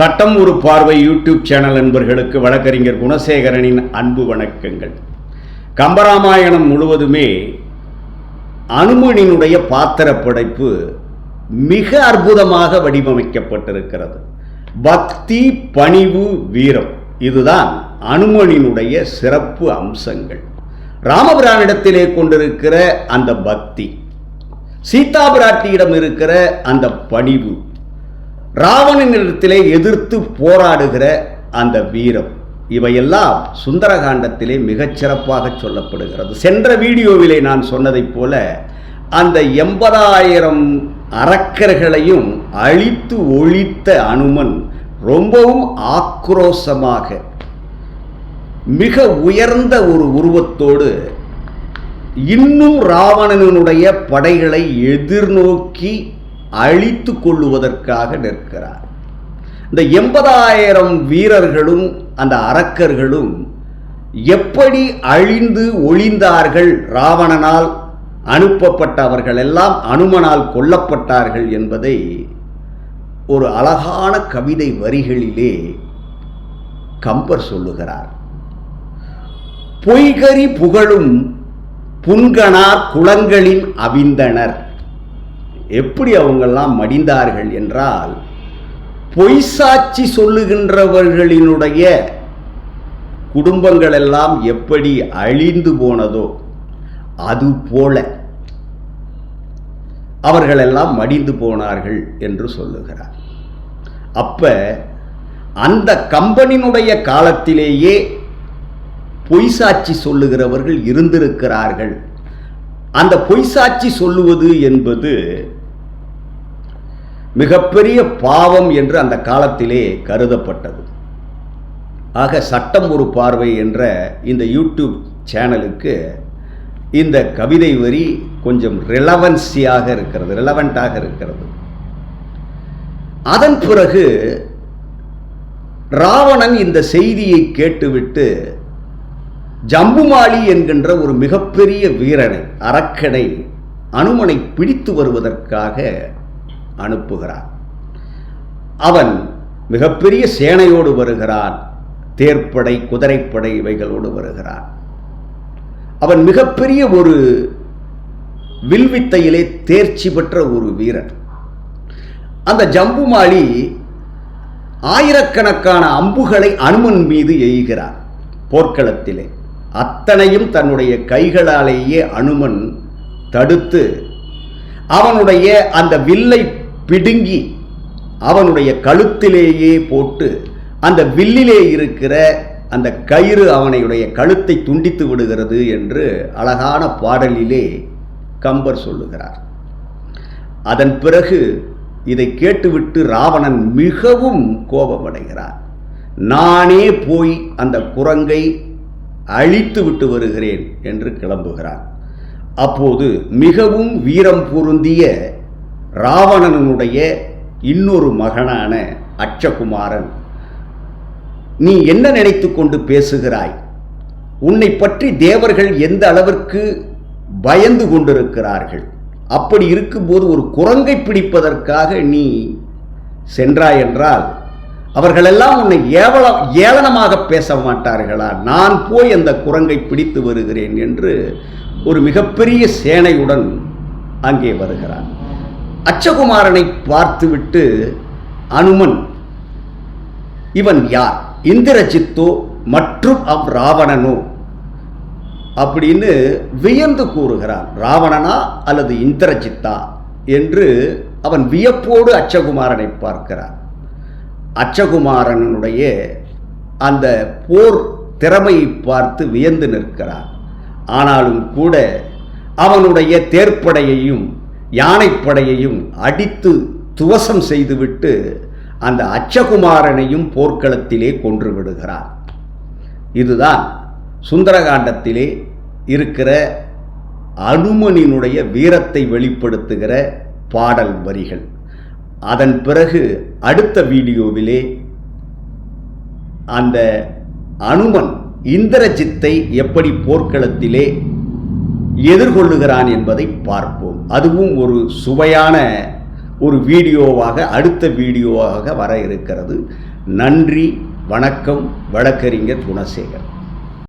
சட்டம் ஒரு பார்வை யூடியூப் சேனல் நண்பர்களுக்கு வழக்கறிஞர் குணசேகரனின் அன்பு வணக்கங்கள். கம்பராமாயணம் முழுவதுமே அனுமனினுடைய பாத்திர படைப்பு மிக அற்புதமாக வடிவமைக்கப்பட்டிருக்கிறது. பக்தி பணிவு வீரம் இதுதான் அனுமனினுடைய சிறப்பு அம்சங்கள். ராமபிரானிடத்திலே கொண்டிருக்கிற அந்த பக்தி சீதாபிராட்டியிடம் இருக்கிற அந்த பணிவு ராவணனிடத்திலே எதிர்த்து போராடுகிற அந்த வீரம் இவையெல்லாம் சுந்தரகாண்டத்திலே மிகச்சிறப்பாக சொல்லப்படுகிறது. சென்ற வீடியோவிலே நான் சொன்னதைப் போல அந்த எண்பதாயிரம் அரக்கர்களையும் அழித்து ஒழித்த அனுமன் ரொம்பவும் ஆக்ரோசமாக மிக உயர்ந்த ஒரு உருவத்தோடு இன்னும் ராவணனுடைய படைகளை எதிர்நோக்கி அழித்து கொள்ளுவதற்காக நிற்கிறார். இந்த எண்பதாயிரம் வீரர்களும் அந்த அரக்கர்களும் எப்படி அழிந்து ஒளிந்தார்கள் ராவணனால் அனுப்பப்பட்டவர்கள் எல்லாம் அனுமனால் கொல்லப்பட்டார்கள் என்பதை ஒரு அழகான கவிதை வரிகளிலே கம்பர் சொல்லுகிறார். பொய்கரி புகழும் புன்கணார் குளங்களின் அவிந்தனர். எப்படி அவங்கெல்லாம் மடிந்தார்கள் என்றால் பொய் சாட்சி சொல்லுகின்றவர்களினுடைய குடும்பங்கள் எல்லாம் எப்படி அழிந்து போனதோ அது போல அவர்களெல்லாம் மடிந்து போனார்கள் என்று சொல்லுகிறார். அப்ப அந்த கம்பனினுடைய காலத்திலேயே பொய் சாட்சி சொல்லுகிறவர்கள் இருந்திருக்கிறார்கள். அந்த பொய் சாட்சி சொல்லுவது என்பது மிகப்பெரிய பாவம் என்று அந்த காலத்திலே கருதப்பட்டது. ஆக சட்டம் ஒரு பார்வை என்ற இந்த யூடியூப் சேனலுக்கு இந்த கவிதை வரி கொஞ்சம் ரிலவன்சியாக இருக்கிறது ரிலவெண்ட்டாக இருக்கிறது. அதன் பிறகு ராவணன் இந்த செய்தியை கேட்டுவிட்டு ஜம்புமாலி என்கின்ற ஒரு மிகப்பெரிய வீரனை அரக்கனை அனுமனை பிடித்து வருவதற்காக அனுப்புகிறான். அவன் மிகப்பெரிய சேனையோடு வருகிறான். தேர்ப்படை குதிரைப்படை இவைகளோடு வருகிறான். அவன் மிகப்பெரிய ஒரு வில்வித்தையிலே தேர்ச்சி பெற்ற ஒரு வீரன். அந்த ஜம்புமாளி ஆயிரக்கணக்கான அம்புகளை அனுமன் மீது எய்கிறார் போர்க்களத்திலே. அத்தனையும் தன்னுடைய கைகளாலேயே அனுமன் தடுத்து அவனுடைய அந்த வில்லை பிடுங்கி அவனுடைய கழுத்திலேயே போட்டு அந்த வில்லிலே இருக்கிற அந்த கயிறு அவனையுடைய கழுத்தை துண்டித்து விடுகிறது என்று அழகான பாடலிலே கம்பர் சொல்லுகிறார். அதன் பிறகு இதை கேட்டுவிட்டு ராவணன் மிகவும் கோபமடைகிறார் நானே போய் அந்த குரங்கை அழித்து விட்டு வருகிறேன் என்று கிளம்புகிறான். அப்போது மிகவும் வீரம் பொருந்திய ராவணனுடைய இன்னொரு மகனான அச்சகுமாரன் நீ என்ன நினைத்து கொண்டு பேசுகிறாய்? உன்னை பற்றி தேவர்கள் எந்த அளவிற்கு பயந்து கொண்டிருக்கிறார்கள்? அப்படி இருக்கும்போது ஒரு குரங்கை பிடிப்பதற்காக நீ சென்றாய் என்றால் அவர்களெல்லாம் உன்னை ஏவல ஏளனமாக பேச மாட்டார்களா? நான் போய் அந்த குரங்கை பிடித்து வருகிறேன் என்று ஒரு மிகப்பெரிய சேனையுடன் அங்கே வருகிறான். அச்சகுமாரனை பார்த்துவிட்டு அனுமன் இவன் யார்? இந்திரஜித்தோ மற்றும் அவ் ராவணனோ? அப்படின்னு வியந்து கூறுகிறான். ராவணனா அல்லது இந்திரஜித்தா? என்று அவன் வியப்போடு அச்சகுமாரனை பார்க்கிறான். அச்சகுமாரனுடைய அந்த போர் திறமையை பார்த்து வியந்து நிற்கிறான். ஆனாலும் கூட அவனுடைய தேர்ப்படையையும் யானைப்படையையும் அடித்து துவசம் செய்துவிட்டு அந்த அச்சகுமாரனையும் போர்க்களத்திலே கொன்று விடுகிறார் இதுதான் சுந்தரகாண்டத்திலே இருக்கிற அனுமனினுடைய வீரத்தை வெளிப்படுத்துகிற பாடல் வரிகள். அதன் பிறகு அடுத்த வீடியோவிலே அந்த அனுமன் இந்திரஜித்தை எப்படி போர்க்களத்திலே எதிர்கொள்ளுகிறான் என்பதை பார்ப்போம். அதுவும் ஒரு சுவையான ஒரு வீடியோவாக அடுத்த வீடியோவாக வர இருக்கிறது. நன்றி வணக்கம் வழக்கறிஞர் குணசேகர்.